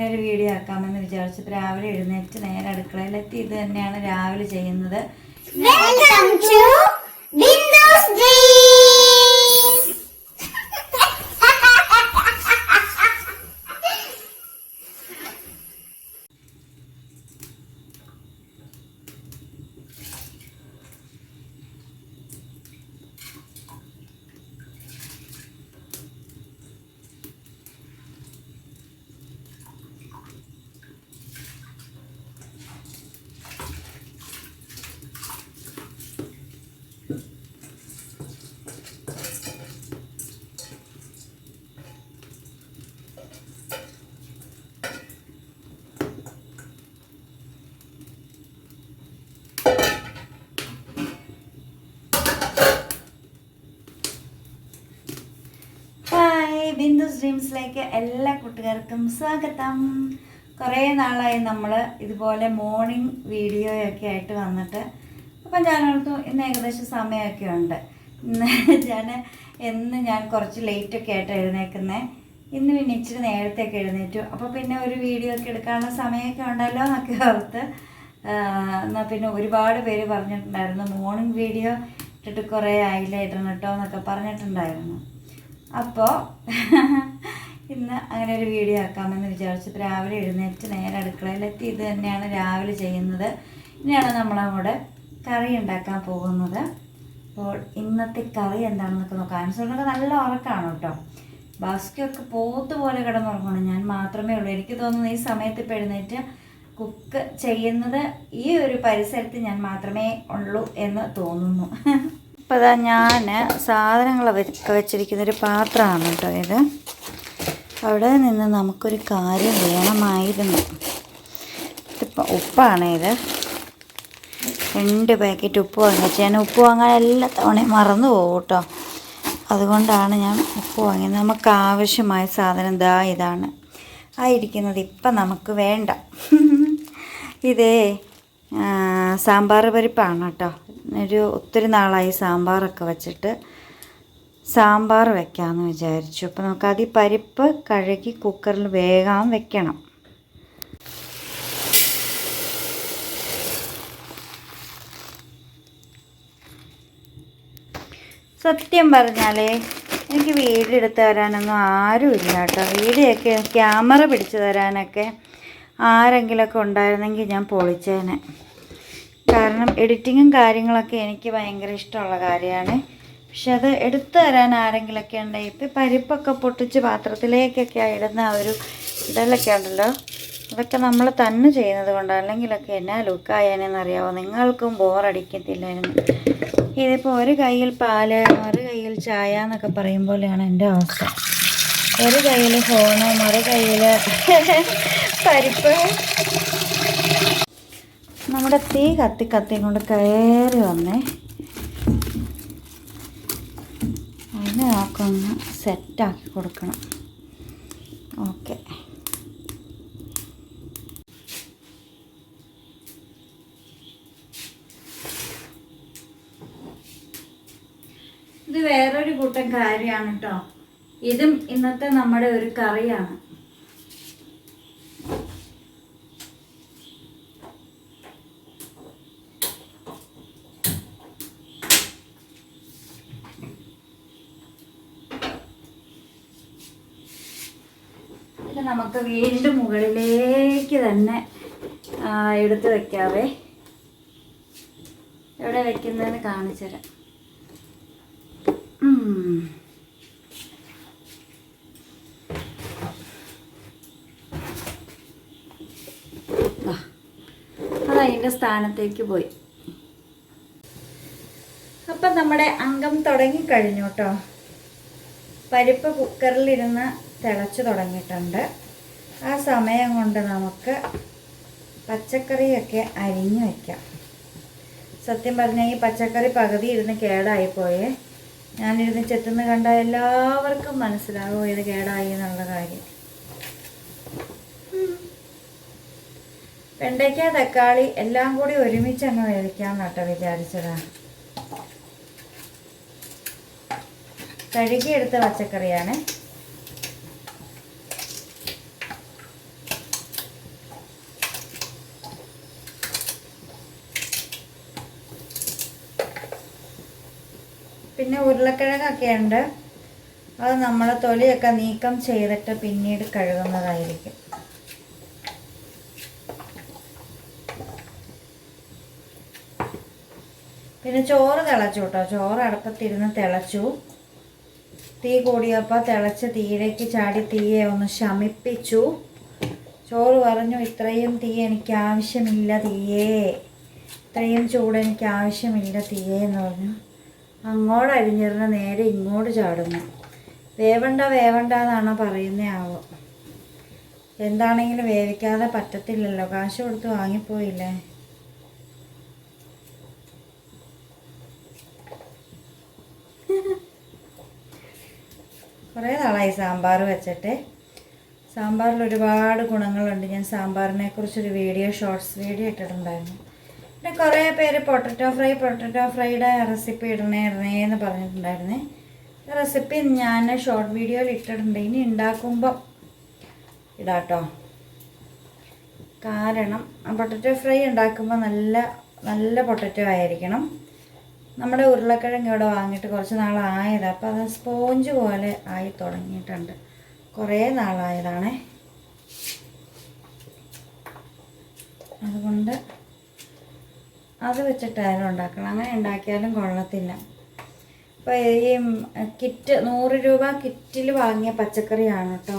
അങ്ങനെ ഒരു വീഡിയോ ആക്കാമെന്ന് വിചാരിച്ചിട്ട് രാവിലെ എഴുന്നേറ്റ് നേരെ അടുക്കളയിലെത്തി. ഇത് തന്നെയാണ് രാവിലെ ചെയ്യുന്നത്. ഡ്രീംസിലേക്ക് എല്ലാ കൂട്ടുകാർക്കും സ്വാഗതം. കുറേ നാളായി നമ്മൾ ഇതുപോലെ മോർണിംഗ് വീഡിയോയൊക്കെ ആയിട്ട് വന്നിട്ട്. അപ്പം ഞാനോർത്തു ഇന്ന് ഏകദേശം സമയമൊക്കെ ഉണ്ട്. ഇന്ന് ഞാൻ എന്ന് ഞാൻ കുറച്ച് ലേറ്റൊക്കെ ആയിട്ട് എഴുന്നേക്കുന്നത് ഇന്ന് പിന്നെ ഇച്ചിരി നേരത്തെയൊക്കെ എഴുന്നേറ്റു. അപ്പോൾ പിന്നെ ഒരു വീഡിയോ ഒക്കെ എടുക്കാനുള്ള സമയമൊക്കെ ഉണ്ടല്ലോ എന്നൊക്കെ ഓർത്ത് എന്നാൽ പിന്നെ ഒരുപാട് പേര് പറഞ്ഞിട്ടുണ്ടായിരുന്നു മോർണിംഗ് വീഡിയോ ഇട്ടിട്ട് കുറേ ആയില്ല ഇടണം കേട്ടോ എന്നൊക്കെ പറഞ്ഞിട്ടുണ്ടായിരുന്നു. അപ്പോൾ ഇന്ന് അങ്ങനെ ഒരു വീഡിയോ ആക്കാമെന്ന് വിചാരിച്ചു. രാവിലെ എഴുന്നേറ്റ് നേരെ അടുക്കളയിലെത്തി ഇത് തന്നെയാണ് രാവിലെ ചെയ്യുന്നത്. ഇനിയാണ് നമ്മളങ്ങോട്ട് കറി ഉണ്ടാക്കാൻ പോകുന്നത്. അപ്പോൾ ഇന്നത്തെ കറി എന്താണെന്നൊക്കെ നോക്കാം. ആൻസറിനൊക്കെ നല്ല ഉറക്കമാണ് കേട്ടോ. ബാസ്കിയൊക്കെ പോത്ത് പോലെ കിടന്നുറങ്ങണം ഞാൻ മാത്രമേ ഉള്ളൂ. എനിക്ക് തോന്നുന്നു ഈ സമയത്ത് ഇപ്പോൾ എഴുന്നേറ്റ് കുക്ക് ചെയ്യുന്നത് ഈ ഒരു പരിസരത്ത് ഞാൻ മാത്രമേ ഉള്ളൂ എന്ന് തോന്നുന്നു. ഇപ്പോൾ ഞാൻ സാധനങ്ങൾ വെച്ചിരിക്കുന്ന ഒരു പാത്രമാണ് കേട്ടോ ഇത്. അവിടെ നിന്ന് നമുക്കൊരു കാര്യം വേണമായിരുന്നു. ഇതിപ്പോൾ ഉപ്പാണ് ഇത് രണ്ട് പാക്കറ്റ് ഉപ്പ് വാങ്ങി വെച്ചാൽ ഞാൻ ഉപ്പ് വാങ്ങാൻ എല്ലാ തവണയും മറന്നു പോകും കേട്ടോ. അതുകൊണ്ടാണ് ഞാൻ ഉപ്പ് വാങ്ങിയത്. നമുക്ക് ആവശ്യമായ സാധനം ദാ ഇതാണ്. ആയിരിക്കുന്നത് ഇപ്പം നമുക്ക് വേണ്ട. ഇതേ സാമ്പാർ പരിപ്പാണ് കേട്ടോ. ഒരു ഒത്തിരി നാളായി സാമ്പാറൊക്കെ വെച്ചിട്ട് സാമ്പാർ വെക്കാമെന്ന് വിചാരിച്ചു. അപ്പോൾ നമുക്ക് അത് പരിപ്പ് കഴുകി കുക്കറിൽ വേഗം വെക്കണം. സത്യം പറഞ്ഞാലേ എനിക്ക് വീഡിയോ എടുത്ത് തരാനൊന്നും ആരുമില്ല കേട്ടോ. വീഡിയോയൊക്കെ ക്യാമറ പിടിച്ചു തരാനൊക്കെ ആരെങ്കിലുമൊക്കെ ഉണ്ടായിരുന്നെങ്കിൽ ഞാൻ പൊളിച്ചേനെ. കാരണം എഡിറ്റിങ്ങും കാര്യങ്ങളൊക്കെ എനിക്ക് ഭയങ്കര ഇഷ്ടമുള്ള കാര്യമാണ്. പക്ഷെ അത് എടുത്തു തരാൻ ആരെങ്കിലുമൊക്കെ ഉണ്ടെങ്കിൽ ഇപ്പം പരിപ്പൊക്കെ പൊട്ടിച്ച് പാത്രത്തിലേക്കൊക്കെ ഇടുന്ന ആ ഒരു ഇടലൊക്കെ ഉണ്ടല്ലോ. അതൊക്കെ നമ്മൾ തന്നെ ചെയ്യുന്നത് കൊണ്ട്. അല്ലെങ്കിലൊക്കെ എന്നാ ലുക്കായാനെന്നറിയാവോ നിങ്ങൾക്കും ബോറടിക്കത്തില്ലായിരുന്നു ഇതിപ്പോൾ ഒരു കയ്യിൽ പാൽ ഒരു കയ്യിൽ ചായ എന്നൊക്കെ പറയും പോലെയാണ് എന്റെ അവസ്ഥ. ഒരു കയ്യിൽ ഫോണ് മറു കയ്യിൽ പരിപ്പ്. നമ്മുടെ തീ കത്തി കത്തി കൊണ്ട് കയറി വന്നേ. അതിനെ നമുക്കൊന്ന് സെറ്റാക്കി കൊടുക്കണം. ഓക്കെ. ഇത് വേറൊരു കൂട്ടം കാര്യമാണ് കേട്ടോ ഇതും ഇന്നത്തെ നമ്മുടെ ഒരു കറിയാണ്. ഇത് നമുക്ക് വീണ്ടും മുകളിലേക്ക് തന്നെ എടുത്ത് വെക്കാവേ. എവിടെ വെക്കുന്നതെന്ന് കാണിച്ചു തരാം. അതിന്റെ സ്ഥാനത്തേക്ക് പോയി. അപ്പം നമ്മുടെ അംഗം തുടങ്ങിക്കഴിഞ്ഞു കേട്ടോ. പരിപ്പ് കുക്കറിലിരുന്ന് തിളച്ച് തുടങ്ങിയിട്ടുണ്ട്. ആ സമയം കൊണ്ട് നമുക്ക് പച്ചക്കറിയൊക്കെ അരിഞ്ഞു വയ്ക്കാം സത്യം പറഞ്ഞാൽ ഈ പച്ചക്കറി പകുതി ഇരുന്ന് കേടായിപ്പോയേ ഞാനിരുന്ന് ചെത്തുന്ന കണ്ട എല്ലാവർക്കും മനസ്സിലാകും ഇത് കേടായി എന്നുള്ള കാര്യം. വെണ്ടയ്ക്ക തക്കാളി എല്ലാം കൂടി ഒരുമിച്ച് അങ്ങ് വേവിക്കാൻ നട്ട വിചാരിച്ചതാണ് കഴുകിയെടുത്ത പച്ചക്കറിയാണ്. പിന്നെ ഉരുളക്കിഴങ്ങൊക്കെ ഉണ്ട് അത് നമ്മൾ തൊലിയൊക്കെ നീക്കം ചെയ്തിട്ട് പിന്നീട് കഴുകുന്നതായിരിക്കും. പിന്നെ ചോറ് തിളച്ചു കേട്ടോ. ചോറ് അടുപ്പത്തിരുന്ന് തിളച്ചു. തീ കൂടിയപ്പോൾ തിളച്ച് തീയിലേക്ക് ചാടി തീയെ ഒന്ന് ശമിപ്പിച്ചു. ചോറ് പറഞ്ഞു ഇത്രയും തീ എനിക്ക് ആവശ്യമില്ല തീയേ. ഇത്രയും ചൂട് എനിക്ക് ആവശ്യമില്ല തീയേ എന്ന് പറഞ്ഞു. അങ്ങോട്ട് അരിഞ്ഞിരുന്ന നേരെ ഇങ്ങോട്ട് ചാടുന്നു. വേവണ്ട വേവണ്ട എന്നാണോ പറയുന്നേ ആവോ. എന്താണെങ്കിലും വേവിക്കാതെ പറ്റത്തില്ലല്ലോ. കാശ് കൊടുത്ത് വാങ്ങിപ്പോയില്ലേ? കുറേ നാളായി സാമ്പാർ വെച്ചിട്ട്. സാമ്പാറിൽ ഒരുപാട് ഗുണങ്ങളുണ്ട്. ഞാൻ സാമ്പാറിനെ കുറിച്ചൊരു വീഡിയോ ഷോർട്സ് വീഡിയോ ഇട്ടിട്ടുണ്ടായിരുന്നു. പിന്നെ കുറേ പേര് പൊട്ടറ്റോ ഫ്രൈ പൊട്ടറ്റോ ഫ്രൈയുടെ റെസിപ്പി ഇടണേ ഇടണേ എന്ന് പറഞ്ഞിട്ടുണ്ടായിരുന്നേ. റെസിപ്പി ഞാൻ ഷോർട്ട് വീഡിയോയിൽ ഇട്ടിട്ടുണ്ട്. ഇനി ഉണ്ടാക്കുമ്പോൾ ഇടാട്ടോ. കാരണം പൊട്ടറ്റോ ഫ്രൈ ഉണ്ടാക്കുമ്പോൾ നല്ല നല്ല പൊട്ടറ്റോ ആയിരിക്കണം. നമ്മുടെ ഉരുളക്കിഴങ്ങ് ഇവിടെ വാങ്ങിയിട്ട് കുറച്ച് നാളായത്. അപ്പോൾ അത് സ്പോഞ്ച് പോലെ ആയി തുടങ്ങിയിട്ടുണ്ട്. കുറേ നാളായതാണേ. അതുകൊണ്ട് അത് വെച്ചിട്ടായാലും ഉണ്ടാക്കണം. അങ്ങനെ ഉണ്ടാക്കിയാലും കൊള്ളത്തില്ല. അപ്പോൾ ഈ കിറ്റ് നൂറ് രൂപ കിറ്റിൽ വാങ്ങിയ പച്ചക്കറിയാണ് കേട്ടോ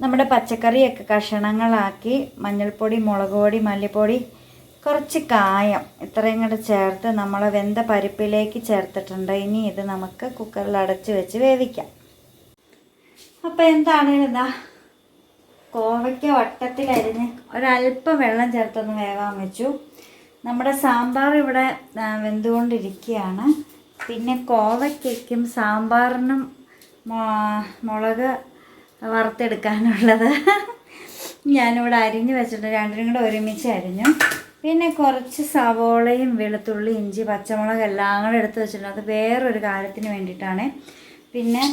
നമ്മുടെ പച്ചക്കറിയൊക്കെ കഷണങ്ങളാക്കി മഞ്ഞൾപ്പൊടി മുളക് പൊടി മല്ലിപ്പൊടി കുറച്ച് കായം ഇത്രയും കൂടെ ചേർത്ത് നമ്മൾ വെന്ത പരിപ്പിലേക്ക് ചേർത്തിട്ടുണ്ട്. ഇനി ഇത് നമുക്ക് കുക്കറിൽ അടച്ച് വെച്ച് വേവിക്കാം. അപ്പോൾ എന്താണ് ഇതാ? കോവയ്ക്ക വട്ടത്തിലരിഞ്ഞ് ഒരല്പം വെള്ളം ചേർത്തൊന്ന് വേവാൻ വെച്ചു. നമ്മുടെ സാമ്പാർ ഇവിടെ വെന്തുകൊണ്ടിരിക്കുകയാണ്. പിന്നെ കോവയ്ക്കും സാമ്പാറിനും മുളക് വറുത്തെടുക്കാനുള്ളത്. ഞാനിവിടെ അരിഞ്ഞ് വെച്ചിട്ട് രണ്ടിനും കൂടെ ഒരുമിച്ച് അരിഞ്ഞു. പിന്നെ കുറച്ച് സവോളയും വെളുത്തുള്ളി ഇഞ്ചി പച്ചമുളക് എല്ലാം കൂടെ എടുത്ത് വെച്ചിട്ടുണ്ട്. അത് വേറൊരു കാര്യത്തിന് വേണ്ടിയിട്ടാണ്. പിന്നെ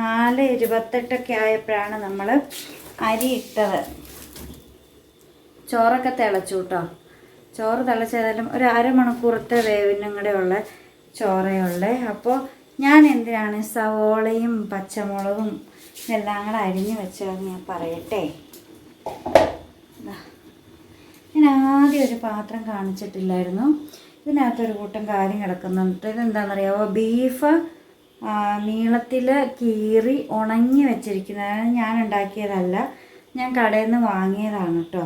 നാല് ഇരുപത്തെട്ടൊക്കെ ആയപ്പോഴാണ് നമ്മൾ അരി ഇട്ടത്. ചോറൊക്കെ തിളച്ചു കേട്ടോ. ചോറ് തിളച്ചേതായാലും ഒരു അരമണിക്കൂറത്തെ വേവിനും കൂടെ ഉള്ള ചോറേ ഉള്ളേ അപ്പോൾ ഞാൻ എന്തിനാണ് സവോളയും പച്ചമുളകും ഇതെല്ലാം കൂടെ അരിഞ്ഞ് വെച്ചതെന്ന് ഞാൻ പറയട്ടെ. ഞാൻ ആദ്യം ഒരു പാത്രം കാണിച്ചിട്ടില്ലായിരുന്നു. ഇതിനകത്തൊരു കൂട്ടം കാര്യം കിടക്കുന്നുണ്ട്. ഇതെന്താണെന്നറിയാമോ ബീഫ് നീളത്തിൽ കീറി ഉണങ്ങി വെച്ചിരിക്കുന്നത് ഞാൻ ഉണ്ടാക്കിയതല്ല. ഞാൻ കടയിൽ നിന്ന് വാങ്ങിയതാണ് കേട്ടോ.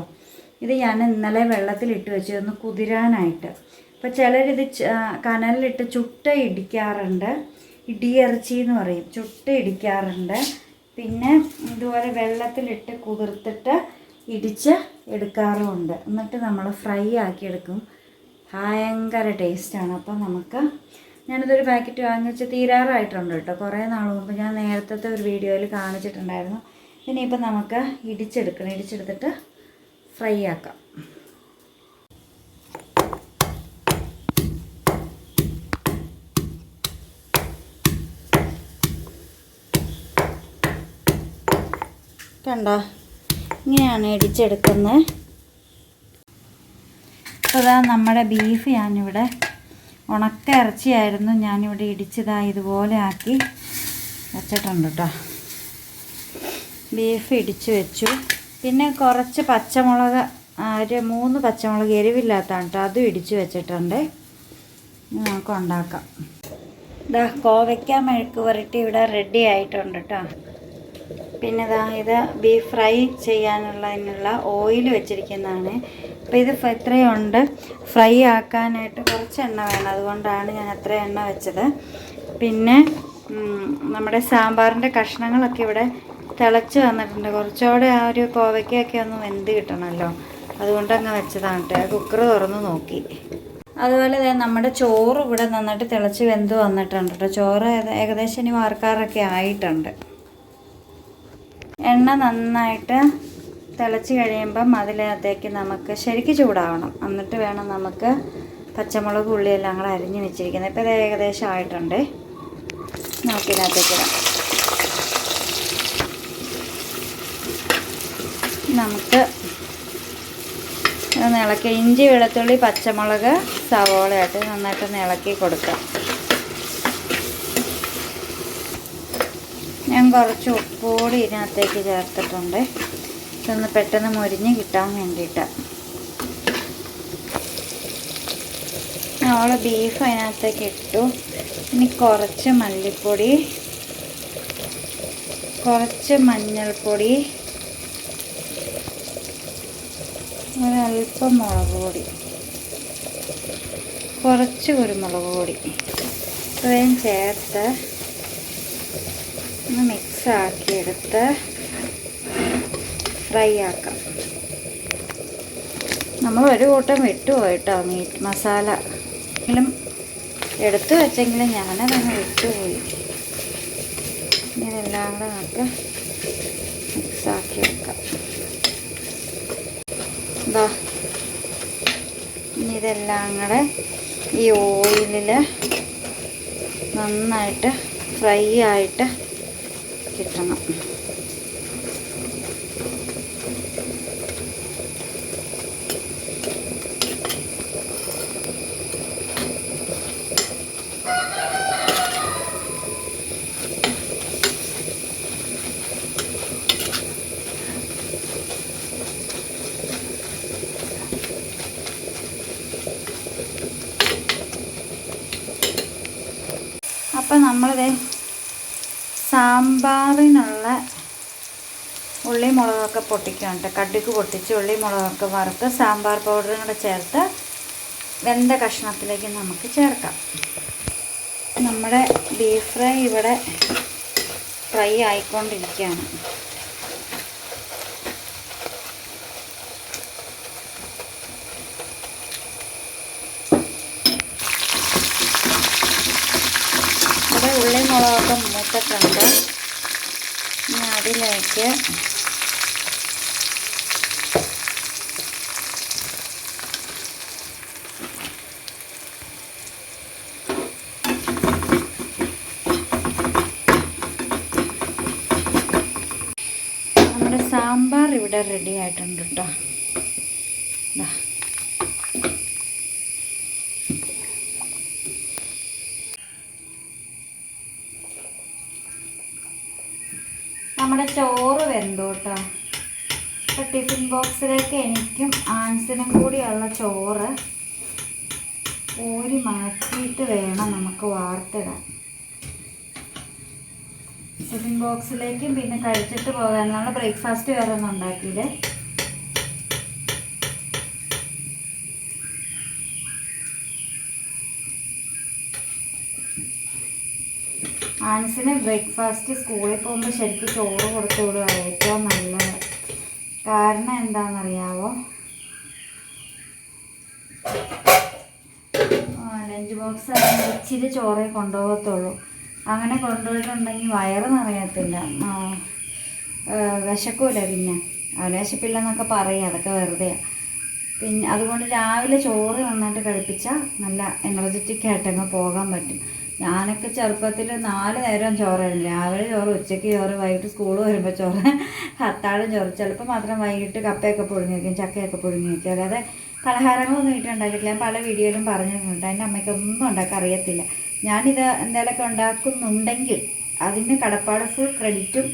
ഇത് ഞാൻ ഇന്നലെ വെള്ളത്തിലിട്ട് വെച്ചിരുന്നു കുതിരാനായിട്ട്. അപ്പോൾ ചിലരിത് കനലിലിട്ട് ചുട്ട ഇടിക്കാറുണ്ട്. ഇടിയിറച്ചി എന്ന് പറയും. ചുട്ട ഇടിക്കാറുണ്ട്. പിന്നെ ഇതുപോലെ വെള്ളത്തിലിട്ട് കുതിർത്തിട്ട് ഇടിച്ച് എടുക്കാറുമുണ്ട്. എന്നിട്ട് നമ്മൾ ഫ്രൈ ആക്കി എടുക്കും. ഭയങ്കര ടേസ്റ്റാണ് അപ്പോൾ നമുക്ക് ഞാനിതൊരു പാക്കറ്റ് വാങ്ങിച്ച് തീരാറായിട്ടുണ്ട് കേട്ടോ. കുറേ നാൾ മുമ്പ് ഞാൻ നേരത്തെ ഒരു വീഡിയോയിൽ കാണിച്ചിട്ടുണ്ടായിരുന്നു. ഇനിയിപ്പോൾ നമുക്ക് ഇടിച്ചെടുക്കണം. ഇടിച്ചെടുത്തിട്ട് ഫ്രൈ ആക്കാം കണ്ടോ? ഇങ്ങനെയാണ് ഇടിച്ചെടുക്കുന്നത്. അപ്പോൾ ഇതാ നമ്മുടെ ബീഫ് ഞാനിവിടെ ഉണക്ക ഇറച്ചിയായിരുന്നു ഞാനിവിടെ ഇടിച്ചതാ ഇതുപോലെ ആക്കി വെച്ചിട്ടുണ്ട് കേട്ടോ. ബീഫ് ഇടിച്ച് വെച്ചു. പിന്നെ കുറച്ച് പച്ചമുളക് ഒരു മൂന്ന് പച്ചമുളക് എരിവില്ലാത്തതാണ് കേട്ടോ. അതും ഇടിച്ച് വെച്ചിട്ടുണ്ട്. നമുക്ക് ഉണ്ടാക്കാം. ഇതാ കോവയ്ക്ക മെഴുക്ക് പുരട്ടി ഇവിടെ റെഡി ആയിട്ടുണ്ട് കേട്ടോ. പിന്നെ ഇതാ ഇത് ബീഫ് ഫ്രൈ ചെയ്യാനുള്ളതിനുള്ള ഓയിൽ വെച്ചിരിക്കുന്നതാണ്. അപ്പോൾ ഇത് ഇത്രയും ഉണ്ട്. ഫ്രൈ ആക്കാനായിട്ട് കുറച്ച് എണ്ണ വേണം. അതുകൊണ്ടാണ് ഞാൻ അത്ര എണ്ണ വെച്ചത്. പിന്നെ നമ്മുടെ സാമ്പാറിന്റെ കഷ്ണങ്ങളൊക്കെ ഇവിടെ തിളച്ച് വന്നിട്ടുണ്ട്. കുറച്ചുകൂടെ ആ ഒരു കോവയ്ക്കൊക്കെ ഒന്ന് വെന്ത് കിട്ടണമല്ലോ. അതുകൊണ്ട് അങ്ങ് വെച്ചതാണ് കേട്ടോ. കുക്കർ തുറന്ന് നോക്കി. അതുപോലെ തന്നെ നമ്മുടെ ചോറ് ഇവിടെ നന്നായിട്ട് തിളച്ച് വെന്ത് വന്നിട്ടുണ്ട് കേട്ടോ. ചോറ് ഏകദേശം ഇനി വാർക്കാറൊക്കെ ആയിട്ടുണ്ട്. എണ്ണ നന്നായിട്ട് തിളച്ച് കഴിയുമ്പം അതിനകത്തേക്ക് നമുക്ക് ശരിക്ക് ചൂടാവണം. എന്നിട്ട് വേണം നമുക്ക് പച്ചമുളക് ഉള്ളിയെല്ലാം കൂടെ അരിഞ്ഞ് വെച്ചിരിക്കുന്നത്. ഇപ്പോൾ ഇത് ഏകദേശം ആയിട്ടുണ്ട്. നമുക്ക് ഇടാം. നമുക്ക് നിളക്കി ഇഞ്ചി വെളുത്തുള്ളി പച്ചമുളക് സവോളയായിട്ട് നന്നായിട്ട് നിളക്കി കൊടുക്കാം. ഞാൻ കുറച്ച് ഉപ്പുകൂടി ഇതിനകത്തേക്ക് ചേർത്തിട്ടുണ്ട്. ഇതൊന്ന് പെട്ടെന്ന് മുരിഞ്ഞ് കിട്ടാൻ വേണ്ടിയിട്ട്. നമ്മൾ ബീഫ് അതിനകത്തേക്ക് ഇട്ടു. ഇനി കുറച്ച് മല്ലിപ്പൊടി കുറച്ച് മഞ്ഞൾപ്പൊടി ഒരല്പം മുളക് പൊടി. കുറച്ച് കുരുമുളക് പൊടി. ഇത്രയും ചേർത്ത് ഒന്ന് മിക്സ് ആക്കിയെടുത്ത് ഫ്രൈ ആക്കാം. നമ്മൾ ഒരു കൂട്ടം വിട്ടുപോയിട്ടോ മീറ്റ് മസാല എങ്കിലും എടുത്തു വെച്ചെങ്കിലും ഞാനതങ്ങ് വിട്ടുപോയി. ഇതെല്ലാം കൂടെ നമുക്ക് മിക്സാക്കി വെക്കാം ഇതാ ഇതെല്ലാം കൂടെ ഈ ഓയിലിൽ നന്നായിട്ട് ഫ്രൈ ആയിട്ട് കിട്ടണം അപ്പം നമ്മളിത് സാമ്പാറിനുള്ള ഉള്ളി മുളകൊക്കെ പൊട്ടിക്കുന്നുണ്ട് കടുക് പൊട്ടിച്ച് ഉള്ളി മുളകൊക്കെ വറുത്ത് സാമ്പാർ പൗഡറും കൂടെ ചേർത്ത് വെന്ത കഷ്ണത്തിലേക്ക് നമുക്ക് ചേർക്കാം. നമ്മുടെ ബീഫ് ഫ്രൈ ഇവിടെ ഫ്രൈ ആയിക്കൊണ്ടിരിക്കുകയാണ്. ഇവിടെ ഉള്ളി മുളകൊക്കെ മൂത്തിട്ടുണ്ട്. അതിലേക്ക് നമ്മുടെ ഇവിടെ റെഡി ആയിട്ടുണ്ട് കേട്ടോ. നമ്മുടെ ചോറ് വെന്തു കേട്ടോ ഇപ്പം ടിഫിൻ ബോക്സിലേക്ക് എനിക്കും ആൻസിനും കൂടിയുള്ള ചോറ് ഊരി മാറ്റിയിട്ട് വേണം നമുക്ക് വാർത്തിടാൻ. ടിഫിൻ ബോക്സിലേക്കും പിന്നെ കഴിച്ചിട്ട് പോകാൻ നമ്മൾ ബ്രേക്ക്ഫാസ്റ്റ് വേറെ ഒന്നും ഉണ്ടാക്കിയില്ലേ. ആൻസിന് ബ്രേക്ക്ഫാസ്റ്റ് സ്കൂളിൽ പോകുമ്പോൾ ശരിക്കും ചോറ് കൊടുത്തു വിടുക ഏറ്റവും നല്ലത്. കാരണം എന്താണെന്നറിയാവോ? ലഞ്ച് ബോക്സ് ഇച്ചിരി ചോറേ കൊണ്ടുപോകത്തുള്ളൂ. അങ്ങനെ കൊണ്ടുപോയിട്ടുണ്ടെങ്കിൽ വയറ് നിറയത്തില്ല. വിശക്കൂല പിന്നെ. വിശപ്പില്ലെന്നൊക്കെ പറയും. അതൊക്കെ വെറുതെ പിന്നെ അതുകൊണ്ട് രാവിലെ ചോറ് നന്നായിട്ട് കഴിപ്പിച്ചാൽ നല്ല എനർജറ്റിക് ആയിട്ടങ്ങ് പോകാൻ പറ്റും. ഞാനൊക്കെ ചെറുപ്പത്തിൽ നാല് നേരം ചോറായിരുന്നു രാവിലെ ചോറ് ഉച്ചയ്ക്ക് ചോറ് വൈകിട്ട് സ്കൂൾ വരുമ്പോൾ ചോറ് അത്താഴം ചോറ്. ചിലപ്പോൾ മാത്രം വൈകിട്ട് കപ്പയൊക്കെ പുഴുങ്ങി വയ്ക്കും ചക്കയൊക്കെ പുഴുങ്ങി വയ്ക്കും അല്ലാതെ പലഹാരങ്ങളൊന്നും വീട്ടിൽ ഉണ്ടാക്കിയിട്ടില്ല. ഞാൻ പല വീഡിയോയിലും പറഞ്ഞിട്ടുണ്ട്. എന്റെ അമ്മയ്ക്ക് ഒന്നും ഉണ്ടാക്കാൻ അറിയത്തില്ല. ഞാനിത് എന്തെങ്കിലുമൊക്കെ ഉണ്ടാക്കുന്നുണ്ടെങ്കിൽ അതിന്റെ കടപ്പാട് ഫുൾ ക്രെഡിറ്റും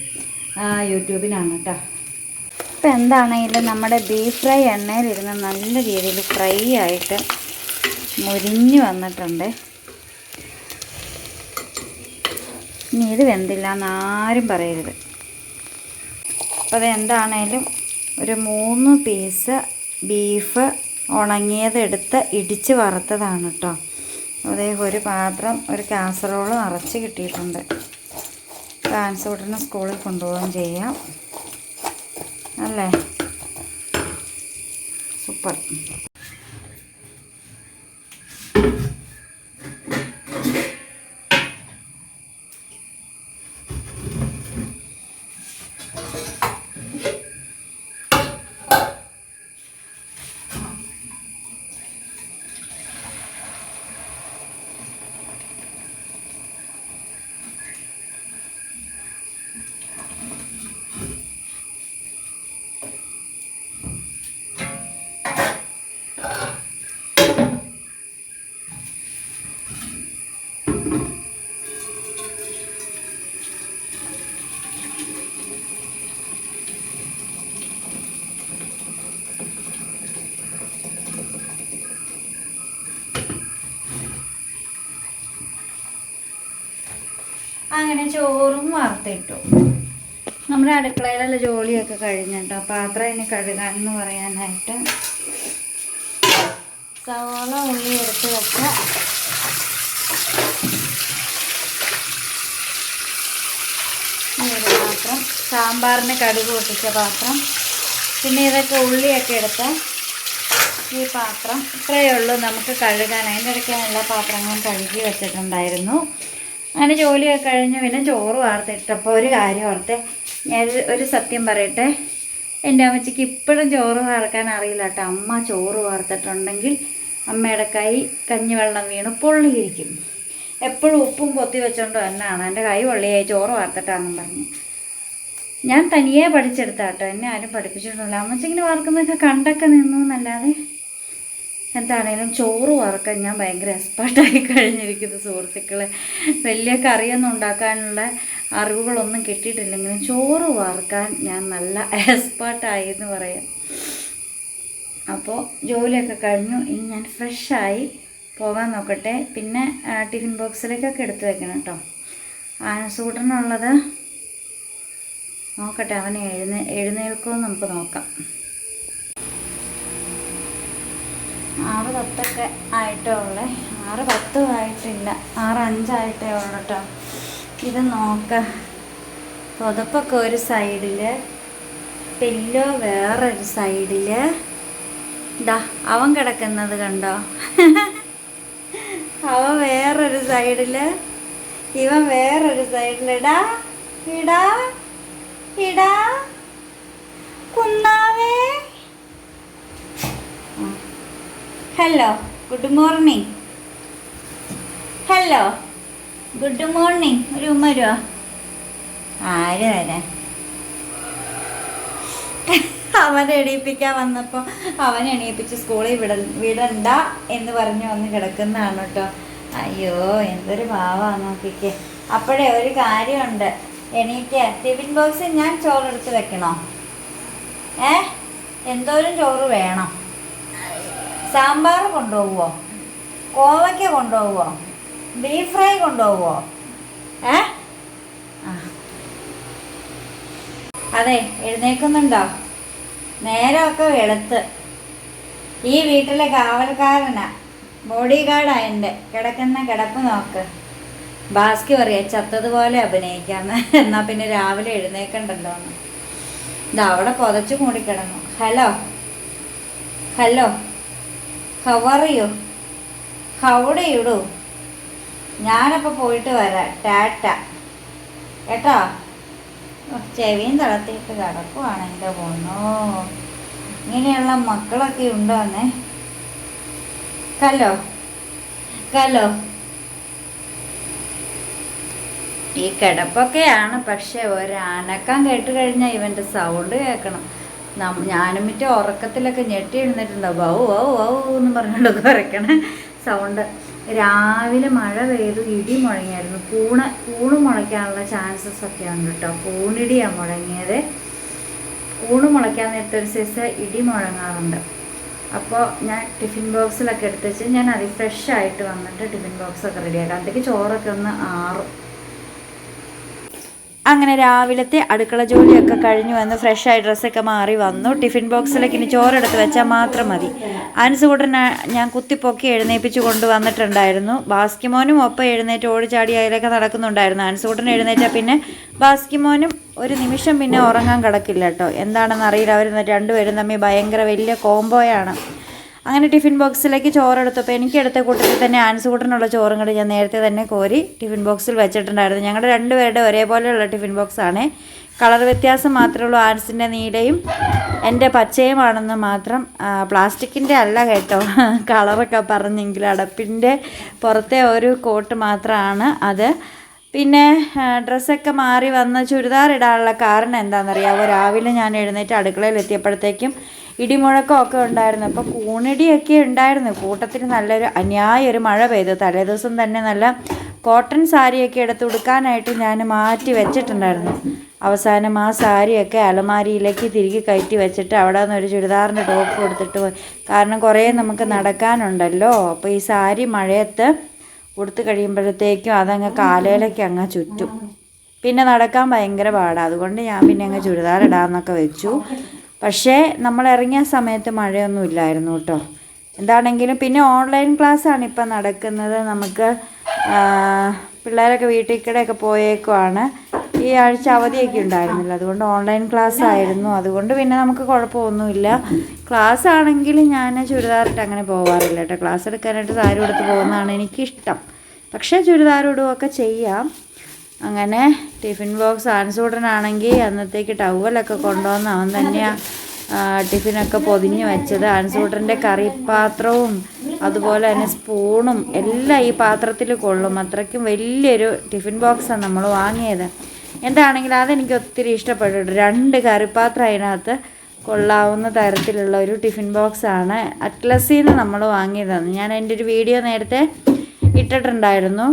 യൂട്യൂബിനാണ് കേട്ടോ. ഇപ്പം എന്താണെങ്കിലും നമ്മുടെ ബീഫ് ഫ്രൈ എണ്ണയിലിരുന്ന് നല്ല രീതിയിൽ ഫ്രൈ ആയിട്ട് മുരിഞ്ഞു വന്നിട്ടുണ്ട്. ഇനി ഇത് വെന്തില്ല എന്നാരും പറയരുത്. അപ്പോൾ അത് എന്താണേലും ഒരു മൂന്ന് പീസ് ബീഫ് ഉണങ്ങിയത് എടുത്ത് ഇടിച്ച് വറുത്തതാണ് കേട്ടോ. അതേ ഒരു പാത്രം ഒരു കാസറോൾ നിറച്ച് കിട്ടിയിട്ടുണ്ട്. ട്രാൻസ്പോർട്ടിന് സ്കൂളിൽ കൊണ്ടുപോവുകയും ചെയ്യാം. അല്ലേ? സൂപ്പർ. അങ്ങനെ ചോറും വാർത്തിട്ടു നമ്മുടെ അടുക്കളയിലുള്ള ജോലിയൊക്കെ കഴിഞ്ഞിട്ടോ. പാത്രം ഇനി കഴുകാൻ എന്ന് പറയാനായിട്ട് സവോള ഉള്ളി എടുത്ത് വെച്ച പാത്രം. സാമ്പാറിന് കടുക് പൊട്ടിച്ച പാത്രം. പിന്നെ ഇതൊക്കെ ഉള്ളിയൊക്കെ എടുത്ത് ഈ പാത്രം. ഇത്രയേ ഉള്ളൂ നമുക്ക് കഴുകാൻ. അതിന്റെ ഇടയ്ക്ക് എല്ലാ പാത്രങ്ങളും കഴുകി വെച്ചിട്ടുണ്ടായിരുന്നു. അങ്ങനെ ജോലിയൊക്കെ കഴിഞ്ഞ് പിന്നെ ചോറ് വാർത്തിട്ടപ്പോൾ ഒരു കാര്യം ഓർത്തെ. ഞാൻ ഒരു- സത്യം പറയട്ടെ. എന്റെ അമ്മച്ചിക്ക് ഇപ്പോഴും ചോറ് വാർക്കാൻ അറിയില്ല കേട്ടോ. അമ്മ ചോറ് വാർത്തിട്ടുണ്ടെങ്കിൽ അമ്മയുടെ കൈ കഞ്ഞിവെള്ളം വീണ് പൊള്ളിയിരിക്കും. എപ്പോഴും ഉപ്പും പൊത്തി വെച്ചോണ്ട് തന്നെയാണ് എന്റെ കൈ പൊള്ളിയായി ചോറ് വാർത്തിട്ടാണെന്നും പറഞ്ഞു. ഞാൻ തനിയെ പഠിച്ചെടുത്താട്ടോ എന്നെ ആരും പഠിപ്പിച്ചിട്ടില്ല അമ്മച്ചിങ്ങനെ വാർക്കുന്നതൊക്കെ കണ്ടൊക്കെ നിന്നു എന്നല്ലാതെ എന്താണേലും ചോറ് വറക്കാൻ ഞാൻ ഭയങ്കര എക്സ്പേർട്ടായി കഴിഞ്ഞിരിക്കുന്നു സുഹൃത്തുക്കളെ. വലിയ കറിയൊന്നും ഉണ്ടാക്കാനുള്ള അറിവുകളൊന്നും കിട്ടിയിട്ടില്ലെങ്കിലും ചോറ് വറക്കാൻ ഞാൻ നല്ല എക്സ്പേർട്ടായി എന്ന് പറയാം. അപ്പോൾ ജോലിയൊക്കെ കഴിഞ്ഞു ഇനി ഞാൻ ഫ്രഷായി പോകാൻ നോക്കട്ടെ. പിന്നെ ടിഫിൻ ബോക്സിലേക്കൊക്കെ എടുത്തു വെക്കണം കേട്ടോ. ആനസൂട്ടനുള്ളത് നോക്കട്ടെ അവൻ എഴുന്നേ എഴുന്നേൽക്കുമെന്ന് നമുക്ക് നോക്കാം ആറ് പത്തൊക്കെ ആയിട്ടേ ഉള്ളേ. ആറ് പത്തും ആയിട്ടില്ല. ആറ് അഞ്ചായിട്ടേ ഉള്ളൂ കേട്ടോ ഇത് നോക്ക. പുതപ്പൊക്കെ ഒരു സൈഡിൽ പെല്ലോ വേറൊരു സൈഡിൽ ഇതാ അവൻ കിടക്കുന്നത് കണ്ടോ? അവൻ വേറൊരു സൈഡിൽ ഇവൻ വേറൊരു സൈഡിൽ ഇടാ ഇടാ ഇടാ. കുന്നാവേ hello good morning hello good morning ഒരു ഉമ്മ വരുമോ ആര് തരാൻ അവനെ എണീപ്പിക്കാൻ വന്നപ്പോൾ അവനെ എണീപ്പിച്ച് സ്കൂളിൽ വിട വിടണ്ട എന്ന് പറഞ്ഞ് വന്ന് കിടക്കുന്നതാണ് കേട്ടോ. അയ്യോ എന്തൊരു ഭാവമാണ് നോക്കിക്കേ. അപ്പോഴേ ഒരു കാര്യമുണ്ട്. എണീറ്റ് ടിഫിൻ ബോക്സിൽ ഞാൻ ചോറെടുത്ത് വെക്കണോ? ഏ? എന്തോരം ചോറ് വേണം? സാമ്പാർ കൊണ്ടുപോകുമോ കോവയ്ക്ക കൊണ്ടുപോകുമോ ബീഫ് ഫ്രൈ കൊണ്ടുപോകുമോ ഏ? അതെ എഴുന്നേക്കുന്നുണ്ടോ? നേരമൊക്കെ വെളുത്ത്. ഈ വീട്ടിലെ കാവൽക്കാരനാ. ബോഡി ഗാർഡാ എന്റെ കിടക്കുന്ന കിടപ്പ് നോക്ക്. ബാസ്കി പറയാ ചത്തതുപോലെ അഭിനയിക്കാന്ന്. എന്നാ പിന്നെ രാവിലെ എഴുന്നേക്കണ്ടല്ലോ എന്ന്. ഇതാ അവിടെ പുതച്ചു മൂടിക്കിടന്നു. ഹലോ? ഹലോ? ഹവറിയോ ഹൗടയിടൂ ഞാനപ്പോൾ പോയിട്ട് വരാം. ടാറ്റ. കേട്ടോ? ചെവിയും തളത്തിയിട്ട് കിടക്കുവാണ് എന്റെ പൊന്നോ. ഇങ്ങനെയുള്ള മക്കളൊക്കെ ഉണ്ടോ എന്നേ കല്ലോ? കല്ലോ? ഈ കിടപ്പൊക്കെയാണ് പക്ഷെ ഒരനക്കം കേട്ട് കഴിഞ്ഞാൽ ഇവന്റെ സൗണ്ട് കേൾക്കണം. ഞാനും മറ്റേ ഉറക്കത്തിലൊക്കെ ഞെട്ടി എഴുന്നേറ്റുണ്ടാവും ഔ ഔ ഔ എന്ന് പറഞ്ഞുകൊണ്ട് കുറയ്ക്കണ സൗണ്ട് രാവിലെ മഴ പെയ്തു ഇടി മുഴങ്ങിയായിരുന്നു. കൂണ് കൂണ് മുളയ്ക്കാനുള്ള ചാൻസസ് ഒക്കെ കേട്ടോ കൂണിടിയാണ് മുഴങ്ങിയത്. കൂണ് മുളയ്ക്കാൻ നേരത്തെ ഒരു സൈസ് ഇടി മുഴങ്ങാറുണ്ട്. അപ്പോൾ ഞാൻ ടിഫിൻ ബോക്സിലൊക്കെ എടുത്ത് വെച്ച് ഞാൻ അതി ഫ്രഷ് ആയിട്ട് വന്നിട്ട് ടിഫിൻ ബോക്സൊക്കെ റെഡിയാക്കാം അതിലേക്ക് ചോറൊക്കെ ഒന്ന് ആറും. അങ്ങനെ രാവിലത്തെ അടുക്കള ജോലിയൊക്കെ കഴിഞ്ഞു വന്ന് ഫ്രഷായി ഡ്രസ്സൊക്കെ മാറി വന്നു. ടിഫിൻ ബോക്സിലേക്ക് ഇനി ചോറെടുത്ത് വെച്ചാൽ മാത്രം മതി. അനുസുകൂട്ടനെ ഞാൻ കുത്തിപ്പൊക്കി എഴുന്നേപ്പിച്ച് കൊണ്ടുവന്നിട്ടുണ്ടായിരുന്നു ബാസ്കിമോനും ഒപ്പം എഴുന്നേറ്റ് ഓടിച്ചാടി അതിലൊക്കെ നടക്കുന്നുണ്ടായിരുന്നു. അനുസുകൂട്ടൻ എഴുന്നേറ്റാൽ പിന്നെ ബാസ്കിമോനും ഒരു നിമിഷം പിന്നെ ഉറങ്ങാൻ കിടക്കില്ല കേട്ടോ. എന്താണെന്ന് അറിയില്ല. അവർ രണ്ടുപേരും തമ്മിൽ ഭയങ്കര വലിയ കോംബോയാണ് അങ്ങനെ ടിഫിൻ ബോക്സിലേക്ക് ചോറെടുത്തപ്പോൾ എനിക്ക് എടുത്ത കൂട്ടത്തിൽ തന്നെ ആൻസ് കൂട്ടനുള്ള ചോറും കൂടി ഞാൻ നേരത്തെ തന്നെ കോരി ടിഫിൻ ബോക്സിൽ വെച്ചിട്ടുണ്ടായിരുന്നു. ഞങ്ങളുടെ രണ്ടുപേരുടെ ഒരേപോലെയുള്ള ടിഫിൻ ബോക്സാണ് കളർ വ്യത്യാസം മാത്രമേ ഉള്ളൂ. ആൻസിന്റെ നീലയും എന്റെ പച്ചയുമാണെന്ന് മാത്രം പ്ലാസ്റ്റിക്കിന്റെ അല്ല കേട്ടോ. കളറൊക്കെ പറഞ്ഞെങ്കിൽ അടപ്പിന്റെ പുറത്തെ ഒരു കോട്ട് മാത്രമാണ് അത്. പിന്നെ ഡ്രസ്സൊക്കെ മാറി വന്ന് ചുരിദാർ ഇടാനുള്ള കാരണം എന്താണെന്നറിയാമോ രാവിലെ ഞാൻ എഴുന്നേറ്റ് അടുക്കളയിൽ എത്തിയപ്പോഴത്തേക്കും ഇടിമുഴക്കമൊക്കെ ഉണ്ടായിരുന്നു. അപ്പോൾ കൂണിടിയൊക്കെ ഉണ്ടായിരുന്നു. കൂട്ടത്തിൽ നല്ലൊരു അന്യായ ഒരു മഴ പെയ്തു. തലേദിവസം തന്നെ നല്ല കോട്ടൺ സാരിയൊക്കെ എടുത്ത് ഉടുക്കാനായിട്ട് ഞാൻ മാറ്റി വെച്ചിട്ടുണ്ടായിരുന്നു. അവസാനം ആ സാരിയൊക്കെ അലമാരിയിലേക്ക് തിരികെ കയറ്റി വെച്ചിട്ട് അവിടെ നിന്ന് ഒരു ചുരിദാറിന്റെ ടോപ്പ് കൊടുത്തിട്ട് പോയി. കാരണം കുറേ നമുക്ക് നടക്കാനുണ്ടല്ലോ. അപ്പോൾ ഈ സാരി മഴയത്ത് കൊടുത്തു കഴിയുമ്പോഴത്തേക്കും അതങ്ങ് കാലയിലേക്ക് അങ്ങ് ചുറ്റും. പിന്നെ നടക്കാൻ ഭയങ്കര പാടാണ് അതുകൊണ്ട് ഞാൻ പിന്നെ അങ്ങ് ചുരിദാർ ഇടാമെന്നൊക്കെ വെച്ചു. പക്ഷേ നമ്മൾ ഇറങ്ങിയ സമയത്ത് മഴയൊന്നും ഇല്ലായിരുന്നു കേട്ടോ. എന്താണെങ്കിലും പിന്നെ ഓൺലൈൻ ക്ലാസ്സാണ് ഇപ്പം നടക്കുന്നത്. നമുക്ക് പിള്ളേരൊക്കെ വീട്ടിൽ കൂടെയൊക്കെ പോയേക്കുവാണ്. ഈ ആഴ്ച അവധിയൊക്കെ ഉണ്ടായിരുന്നില്ല. അതുകൊണ്ട് ഓൺലൈൻ ക്ലാസ് ആയിരുന്നു അതുകൊണ്ട് പിന്നെ നമുക്ക് കുഴപ്പമൊന്നുമില്ല. ക്ലാസ് ആണെങ്കിൽ ഞാൻ ചുരിദാറിട്ട് അങ്ങനെ പോകാറില്ല കേട്ടോ. ക്ലാസ് എടുക്കാനായിട്ട് സാരി എടുത്ത് പോകുന്നതാണ് എനിക്കിഷ്ടം. പക്ഷേ ചുരിദാർ ഇടുകയൊക്കെ ചെയ്യാം. അങ്ങനെ ടിഫിൻ ബോക്സ് ആൻസൂടനാണെങ്കിൽ അന്നത്തേക്ക് ടവലൊക്കെ കൊണ്ടുവന്ന് അവൻ തന്നെയാണ് ടിഫിനൊക്കെ പൊതിഞ്ഞ് വെച്ചത്. ആൻസൂട്ടന്റെ കറിപ്പാത്രവും അതുപോലെ തന്നെ സ്പൂണും എല്ലാം ഈ പാത്രത്തിൽ കൊള്ളും. അത്രയ്ക്കും വലിയൊരു ടിഫിൻ ബോക്സാണ് നമ്മൾ വാങ്ങിയത്. എന്താണെങ്കിലും അതെനിക്ക് ഒത്തിരി ഇഷ്ടപ്പെട്ടു രണ്ട് കറിപ്പാത്രം അതിനകത്ത് കൊള്ളാവുന്ന തരത്തിലുള്ള ഒരു ടിഫിൻ ബോക്സാണ് അറ്റ്ലസിൽ നിന്ന് നമ്മൾ വാങ്ങിയതാണ്. ഞാൻ എന്റെ ഒരു വീഡിയോ നേരത്തെ ഇട്ടിട്ടുണ്ടായിരുന്നു.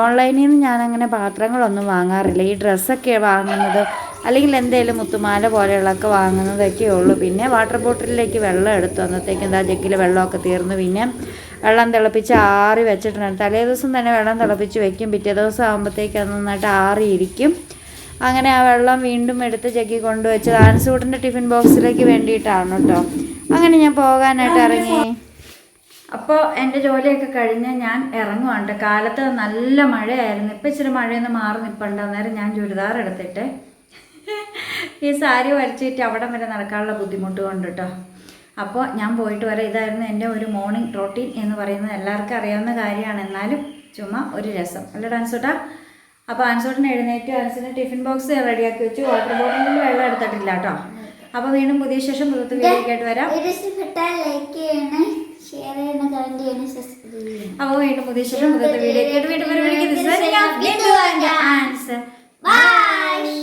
ഓൺലൈനിൽ നിന്ന് ഞാനങ്ങനെ പാത്രങ്ങളൊന്നും വാങ്ങാറില്ല. ഈ ഡ്രസ്സൊക്കെ വാങ്ങുന്നത് അല്ലെങ്കിൽ എന്തെങ്കിലും മുത്തുമാല പോലെയുള്ളതൊക്കെ വാങ്ങുന്നതൊക്കെ ഉള്ളൂ. പിന്നെ വാട്ടർ ബോട്ടിലേക്ക് വെള്ളം എടുത്തു അന്നത്തേക്ക് എന്താ ജഗ്ഗിൽ വെള്ളമൊക്കെ തീർന്നു പിന്നെ വെള്ളം തിളപ്പിച്ച് ആറി വെച്ചിട്ടുണ്ട്. തലേ ദിവസം തന്നെ വെള്ളം തിളപ്പിച്ച് വെക്കും. പിറ്റേ ദിവസം ആകുമ്പോഴത്തേക്ക് അത് നന്നായിട്ട് ആറിയിരിക്കും. അങ്ങനെ ആ വെള്ളം വീണ്ടും എടുത്ത് ജഗ്ഗി കൊണ്ടുവച്ചത് ആൻസൂട്ടിന്റെ ടിഫിൻ ബോക്സിലേക്ക് വേണ്ടിയിട്ടാണ് കേട്ടോ. അങ്ങനെ ഞാൻ പോകാനായിട്ട് ഇറങ്ങി. അപ്പോൾ എന്റെ ജോലിയൊക്കെ കഴിഞ്ഞ് ഞാൻ ഇറങ്ങുവാണ്ട് കാലത്ത് നല്ല മഴയായിരുന്നു. ഇപ്പം ഇച്ചിരി മഴയൊന്ന് മാറി നിൽപ്പണ്ട അന്നേരം ഞാൻ ചുരിദാർ എടുത്തിട്ട് ഈ സാരി വലിച്ചിട്ട് അവിടം വരെ നടക്കാനുള്ള ബുദ്ധിമുട്ട് കൊണ്ട് കേട്ടോ അപ്പോൾ ഞാൻ പോയിട്ട് വരാം. ഇതായിരുന്നു എന്റെ ഒരു മോർണിംഗ് റൊട്ടീൻ എന്ന് പറയുന്നത്. എല്ലാവർക്കും അറിയാവുന്ന കാര്യമാണ്. എന്നാലും ചുമ്മാ ഒരു രസം. അല്ല ഡാൻസോട്ടാ? അപ്പോൾ ആൻസോട്ടിന് എഴുന്നേറ്റ് ആൻസിന് ടിഫിൻ ബോക്സ് റെഡിയാക്കി വെച്ചു. വാട്ടർ ബോട്ടിലും വെള്ളം എടുത്തിട്ടില്ല കേട്ടോ അപ്പോൾ വീണ്ടും പുതിയ ശേഷം പുതുത്ത് ആയിട്ട് വരാം. ലൈക്ക് ചെയ്യണേ. അപ്പോൾ വീണ്ടും പുതിയ ശേഷം വീഡിയോ ആയിട്ട് വീണ്ടും ആൻസർ Bye.